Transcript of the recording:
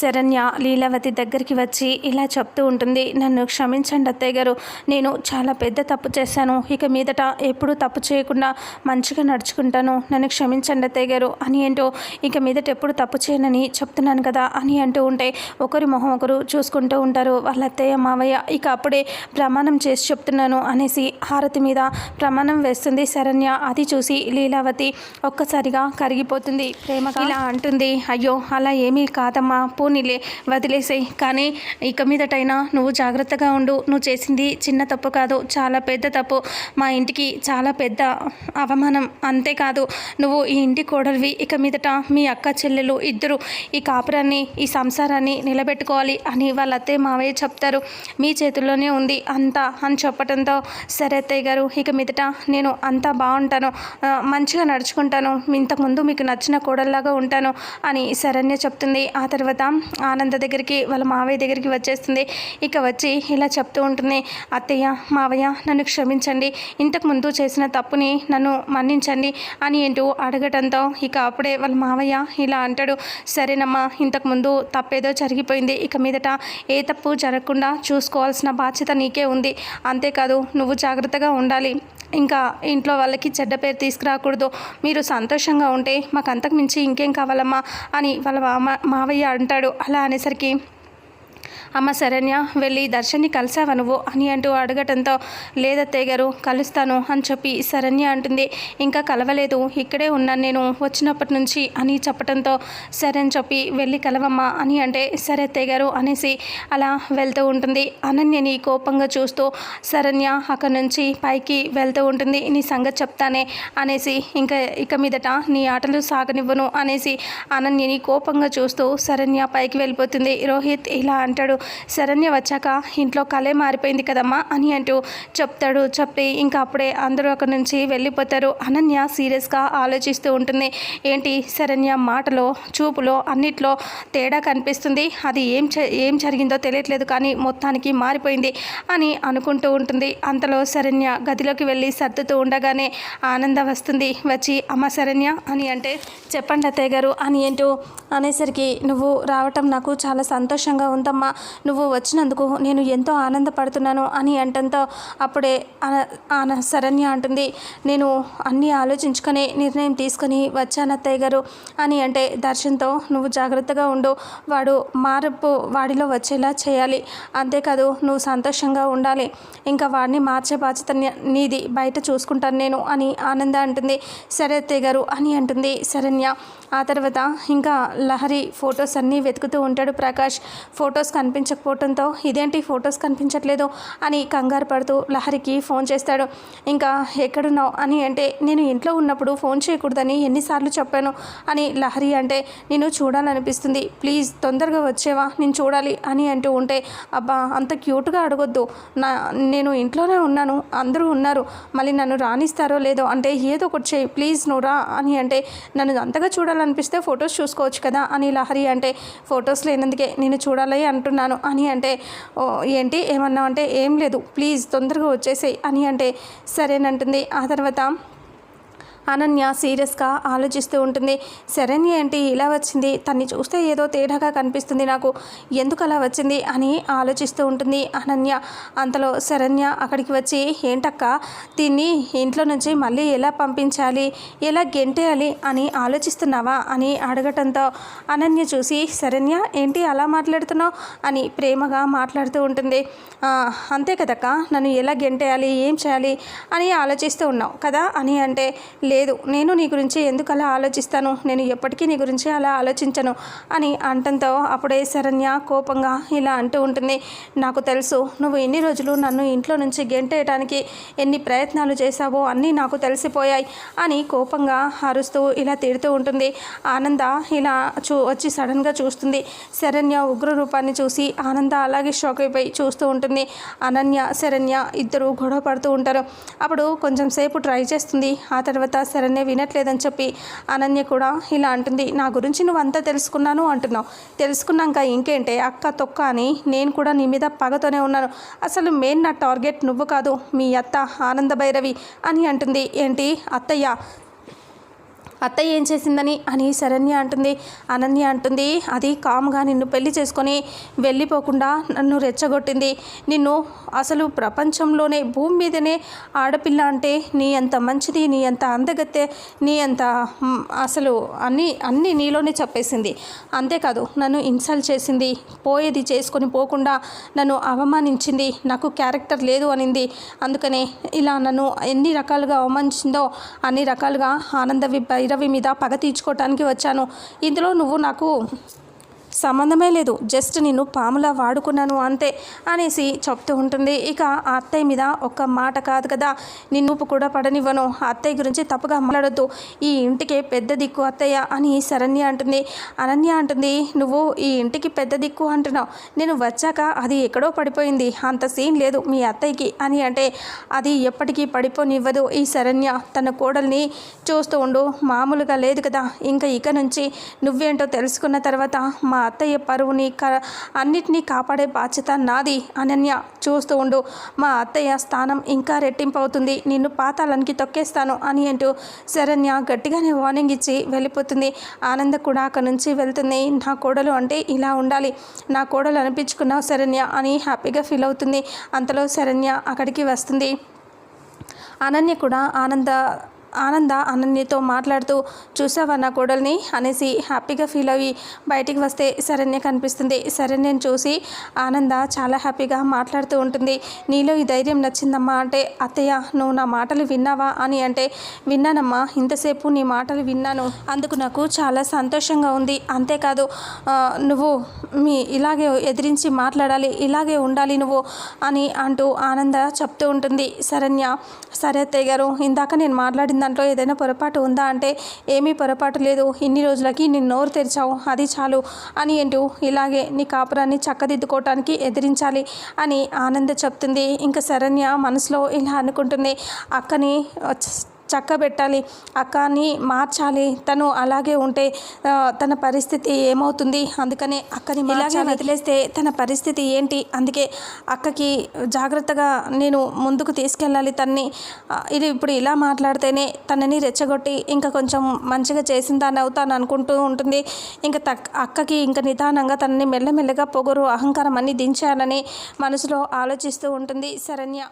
శరణ్య లీలావతి దగ్గరికి వచ్చి ఇలా చెప్తూ ఉంటుంది. నన్ను క్షమించండి అత్తయ్య గారు. నేను చాలా పెద్ద తప్పు చేశాను. ఇక మీదట ఎప్పుడూ తప్పు చేయకుండా మంచిగా నడుచుకుంటాను. నన్ను క్షమించండి అత్తయ్య గారు అని ఏంటో ఇక మీదట ఎప్పుడు తప్పు చేయనని చెప్తున్నాను కదా అని అంటూ ఉంటే ఒకరి మొహం ఒకరు చూసుకుంటూ ఉంటారు. వాళ్ళ అత్తయ్య మావయ్య ఇక అప్పుడే ప్రమాణం చేసి చెప్తున్నాను అనేసి హారతి మీద ప్రమాణం వేస్తుంది శరణ్య. అది చూసి లీలావతి ఒక్కసారిగా కరిగిపోతుంది. ప్రేమగా ఇలా అంటుంది. అయ్యో అలా ఏమీ కాదమ్మా. నీలే వదిలేసేయి. కానీ ఇక మీదటైనా నువ్వు జాగ్రత్తగా ఉండు. నువ్వు చేసింది చిన్న తప్పు కాదు. చాలా పెద్ద తప్పు. మా ఇంటికి చాలా పెద్ద అవమానం. అంతేకాదు నువ్వు ఈ ఇంటి కోడలివి. ఇక మీదట మీ అక్క చెల్లెలు ఇద్దరు ఈ కాపురాన్ని ఈ సంసారాన్ని నిలబెట్టుకోవాలి అని వాళ్ళ అత్తయ్య మావయ్య చెప్తారు. మీ చేతుల్లోనే ఉంది అంతా అని చెప్పడంతో సరే అత్తయ్య గారు ఇక మీదట నేను అంతా బాగుంటాను. మంచిగా నడుచుకుంటాను. ఇంతకుముందు మీకు నచ్చిన కోడల్లాగా ఉంటాను అని శరణ్య చెప్తుంది. ఆ తర్వాత ఆనంద దగ్గరికి వాళ్ళ మావయ్య దగ్గరికి వచ్చేస్తుంది. ఇక వచ్చి ఇలా చెప్తూ ఉంటుంది అత్తయ్య మావయ్య నన్ను క్షమించండి. ఇంతకుముందు చేసిన తప్పుని నన్ను మన్నించండి అని ఏంటో అడగటంతో ఇక అప్పుడే వాళ్ళ మావయ్య ఇలా అంటాడు సరేనమ్మా ఇంతకుముందు తప్పేదో జరిగిపోయింది. ఇక మీదట ఏ తప్పు జరగకుండా చూసుకోవాల్సిన బాధ్యత నీకే ఉంది. అంతేకాదు నువ్వు జాగ్రత్తగా ఉండాలి. ఇంకా ఇంట్లో వాళ్ళకి చెడ్డ పేరు తీసుకురాకూడదు. మీరు సంతోషంగా ఉంటే మాకు అంతకు మించి ఇంకేం కావాలమ్మా అని వాళ్ళ మామ మావయ్య అంటాడు. అలా అనేసరికి అమ్మ శరణ్య వెళ్ళి దర్శన్ని కలిసావా నువ్వు? అని అంటూ అడగటంతో లేదత్తయ్య గారు కలుస్తాను అని చెప్పి శరణ్య అంటుంది. ఇంకా కలవలేదు ఇక్కడే ఉన్నాను నేను వచ్చినప్పటి నుంచి అని చెప్పడంతో సరే అని చెప్పి వెళ్ళి కలవమ్మా అని అంటే సరే అత్తయ్య గారు అనేసి అలా వెళ్తూ ఉంటుంది. అనన్యని కోపంగా చూస్తూ శరణ్య అక్కడి నుంచి పైకి వెళ్తూ ఉంటుంది నీ సంగతి చెప్తానే అనేసి ఇంకా ఇక మీదట నీ ఆటలు సాగనివ్వను అనేసి అనన్యని కోపంగా చూస్తూ శరణ్య పైకి వెళ్ళిపోతుంది రోహిత్ ఇలా అంటాడు శరణ్య వచ్చాక ఇంట్లో కలే మారిపోయింది కదమ్మా అని అంటూ చెప్తాడు. చెప్పి ఇంకా అప్పుడే అందరూ అక్కడి నుంచి వెళ్ళిపోతారు. అనన్య సీరియస్గా ఆలోచిస్తూ ఉంటుంది. ఏంటి శరణ్య మాటలో చూపులో అన్నిట్లో తేడా కనిపిస్తుంది? అది ఏం ఏం జరిగిందో తెలియట్లేదు కానీ మొత్తానికి మారిపోయింది అని అనుకుంటూ ఉంటుంది. అంతలో శరణ్య గదిలోకి వెళ్ళి సర్దుతూ ఉండగానే ఆనంద వస్తుంది. వచ్చి అమ్మ శరణ్య అని అంటే చెప్పండి అత్తయ్య గారు అని ఏంటో అనేసరికి నువ్వు రావటం నాకు చాలా సంతోషంగా ఉందమ్మా. నువ్వు వచ్చినందుకు నేను ఎంతో ఆనందపడుతున్నాను అని అంటంతో అప్పుడే ఆన శరణ్య అంటుంది. నేను అన్నీ ఆలోచించుకొని నిర్ణయం తీసుకొని వచ్చాను అత్తయ్య గారు అని అంటే దర్శన్తో నువ్వు జాగ్రత్తగా ఉండు. వాడు మార్పు వాడిలో వచ్చేలా చేయాలి. అంతేకాదు నువ్వు సంతోషంగా ఉండాలి. ఇంకా వాడిని మార్చే బాధ్యత నీది. బయట చూసుకుంటాను నేను అని ఆనంద అంటుంది. సరే అత్తయ్య గారు అని అంటుంది శరణ్య. ఆ తర్వాత ఇంకా లహరి ఫొటోస్ అన్నీ వెతుకుతూ ఉంటాడు ప్రకాష్. ఫొటోస్ కనిపి కనిపించకపోవడంతో ఇదేంటి ఫొటోస్ కనిపించట్లేదు అని కంగారు పడుతూ లహరికి ఫోన్ చేస్తాడు. ఇంకా ఎక్కడున్నావు అని అంటే నేను ఇంట్లో ఉన్నప్పుడు ఫోన్ చేయకూడదని ఎన్నిసార్లు చెప్పాను అని లహరి అంటే నేను చూడాలనిపిస్తుంది. ప్లీజ్ తొందరగా వచ్చేవా నేను చూడాలి అని అంటూ ఉంటే అబ్బా అంత క్యూట్గా అడగొద్దు. నా నేను ఇంట్లోనే ఉన్నాను అందరూ ఉన్నారు. మళ్ళీ నన్ను రాణిస్తారో లేదో అంటే ఏదో ఒకటి చేయి ప్లీజ్ నువ్వు రా అని అంటే నన్ను అంతగా చూడాలనిపిస్తే ఫొటోస్ చూసుకోవచ్చు కదా అని లహరి అంటే ఫొటోస్ లేనందుకే నేను చూడాలి అంటున్నాను. అని అంటే "ఓ, ఏంటి? ఏమన్నా అంటే ఏం లేదు. ప్లీజ్ తొందరగా వచ్చేసేయి అని అంటే సరేనంటుంది. ఆ తర్వాత అనన్య సీరియస్గా ఆలోచిస్తూ ఉంటుంది. శరణ్య ఏంటి ఇలా వచ్చింది? తన్ని చూస్తే ఏదో తేడాగా కనిపిస్తుంది నాకు. ఎందుకు అలా వచ్చింది అని ఆలోచిస్తూ ఉంటుంది అనన్య. అంతలో శరణ్య అక్కడికి వచ్చి ఏంటక్క దీన్ని ఇంట్లో నుంచి మళ్ళీ ఎలా పంపించాలి? ఎలా గెంటేయాలి అని ఆలోచిస్తున్నావా? అని అడగటంతో అనన్య చూసి శరణ్య ఏంటి అలా మాట్లాడుతున్నావు? అని ప్రేమగా మాట్లాడుతూ ఉంటుంది. అంతే కదక్క నన్ను ఎలా గెంటేయాలి? ఏం చేయాలి? అని ఆలోచిస్తూ ఉన్నావు కదా అని అంటే లే లేదు. నేను నీ గురించి ఎందుకు అలా ఆలోచిస్తాను? నేను ఎప్పటికీ నీ గురించి అలా ఆలోచించను అని అంటంతో అప్పుడే శరణ్య కోపంగా ఇలా అంటూ ఉంటుంది. నాకు తెలుసు నువ్వు ఎన్ని రోజులు నన్ను ఇంట్లో నుంచి గెంటేయటానికి ఎన్ని ప్రయత్నాలు చేశావో అన్నీ నాకు తెలిసిపోయాయి అని కోపంగా అరుస్తూ ఇలా తిడుతూ ఉంటుంది. ఆనంద ఇలా చూ వచ్చి సడన్గా చూస్తుంది. శరణ్య ఉగ్ర రూపాన్ని చూసి ఆనంద అలాగే షాక్ అయిపోయి చూస్తూ ఉంటుంది. అనన్య శరణ్య ఇద్దరు గొడవ పడుతూ ఉంటారు. అప్పుడు కొంచెం సేపు ట్రై చేస్తుంది. ఆ తర్వాత సరేనే వినట్లేదని చెప్పి అనన్య కూడా ఇలా అంటుంది నా గురించి నువ్వు అంతా తెలుసుకున్నాను అంటున్నావు. తెలుసుకున్నాక ఇంకేంటే అక్క తొక్క అని నేను కూడా నీ మీద పగతోనే ఉన్నాను. అసలు మెయిన్ నా టార్గెట్ నువ్వు కాదు మీ అత్త ఆనంద భైరవి అని అంటుంది. ఏంటి అత్తయ్య అత్తయ్య ఏం చేసిందని? అని శరణ్య అంటుంది. అనన్య అంటుంది అది కామ్గా నిన్ను పెళ్ళి చేసుకొని వెళ్ళిపోకుండా నన్ను రెచ్చగొట్టింది. నిన్ను అసలు ప్రపంచంలోనే భూమి మీదనే ఆడపిల్ల అంటే నీ అంత మంచిది నీ అంత అందగత్తె నీ అంత అసలు అన్నీ అన్నీ నీలోనే చెప్పేసింది. అంతేకాదు నన్ను ఇన్సల్ట్ చేసింది. పోయేది చేసుకొని పోకుండా నన్ను అవమానించింది. నాకు క్యారెక్టర్ లేదు అనింది. అందుకనే ఇలా నన్ను ఎన్ని రకాలుగా అవమానించిందో అన్ని రకాలుగా ఆనంద వి- భైరవి మీద పగ తీర్చుకోవటానికి వచ్చాను. ఇందులో నువ్వు నాకు సంబంధమే లేదు. జస్ట్ నిన్ను పాములా వాడుకున్నాను అంతే అనేసి చెప్తూ ఉంటుంది. ఇక ఆ అత్తయ్య మీద ఒక్క మాట కాదు కదా. నిన్నుపు కూడా పడనివ్వను. ఆ అత్తయ్య గురించి తప్పుగా మాట్లాడద్దు. ఈ ఇంటికే పెద్ద దిక్కు అత్తయ్య అని శరణ్య అంటుంది. అనన్య అంటుంది నువ్వు ఈ ఇంటికి పెద్ద దిక్కు అంటున్నావు. నేను వచ్చాక అది ఎక్కడో పడిపోయింది. అంత సీన్ లేదు మీ అత్తయ్యకి అని అంటే అది ఎప్పటికీ పడిపోనివ్వదు ఈ శరణ్య. తన కోడల్ని చూస్తూ ఉండు. మామూలుగా లేదు కదా. ఇంకా ఇక నుంచి నువ్వేంటో తెలుసుకున్న తర్వాత మా అత్తయ్య పరువుని క అన్నిటినీ కాపాడే బాధ్యత నాది అనన్య. చూస్తూ ఉండు. మా అత్తయ్య స్థానం ఇంకా రెట్టింపు అవుతుంది. నిన్ను పాతాళానికి తొక్కేస్తాను అని అంటూ శరణ్య గట్టిగానే వార్నింగ్ ఇచ్చి వెళ్ళిపోతుంది. ఆనంద కూడా అక్కడి నుంచి వెళ్తుంది. నా కోడలు అంటే ఇలా ఉండాలి. నా కోడలు అనిపించుకున్నావు శరణ్య అని హ్యాపీగా ఫీల్ అవుతుంది. అంతలో శరణ్య అక్కడికి వస్తుంది. అనన్య కూడా ఆనంద ఆనంద అనన్యతో మాట్లాడుతూ చూసావా నా కోడల్ని? అనేసి హ్యాపీగా ఫీల్ అయ్యి బయటికి వస్తే శరణ్య కనిపిస్తుంది. శరణ్యని చూసి ఆనంద చాలా హ్యాపీగా మాట్లాడుతూ ఉంటుంది. నీలో ఈ ధైర్యం నచ్చిందమ్మా అంటే అత్తయ్య నువ్వు నా మాటలు విన్నావా? అని అంటే విన్నానమ్మా ఇంతసేపు నీ మాటలు విన్నాను. అందుకు నాకు చాలా సంతోషంగా ఉంది. అంతేకాదు నువ్వు మీ ఇలాగే ఎదిరించి మాట్లాడాలి ఇలాగే ఉండాలి నువ్వు అని అంటూ ఆనంద చెప్తూ ఉంటుంది. శరణ్య సరే అత్తయ్య గారు ఇందాక నేను మాట్లాడిన దాంట్లో ఏదైనా పొరపాటు ఉందా అంటే ఏమీ పొరపాటు లేదు. ఇన్ని రోజులకి నేను నోరు తెరిచావు అది చాలు అని అంటూ ఇలాగే నీ కాపురాన్ని చక్కదిద్దుకోవటానికి ఎదిరించాలి అని ఆనంద చెప్తుంది. ఇంకా శరణ్య మనసులో ఇలా అనుకుంటుంది అక్కని చక్కబెట్టాలి. అక్కని మార్చాలి. తను అలాగే ఉంటే తన పరిస్థితి ఏమవుతుంది? అందుకనే అక్కని ఇలాగే వదిలేస్తే తన పరిస్థితి ఏంటి? అందుకే అక్కకి జాగ్రత్తగా నేను ముందుకు తీసుకెళ్ళాలి తన్ని. ఇది ఇప్పుడు ఇలా మాట్లాడితేనే తనని రెచ్చగొట్టి ఇంకా కొంచెం మంచిగా చేసిన దాన్ని అవుతాను అనుకుంటూ ఉంటుంది. ఇంకా తక్ అక్కకి ఇంకా నిదానంగా తనని మెల్లమెల్లగా పొగరు అహంకారం అన్ని దించానని మనసులో ఆలోచిస్తూ ఉంటుంది శరణ్య.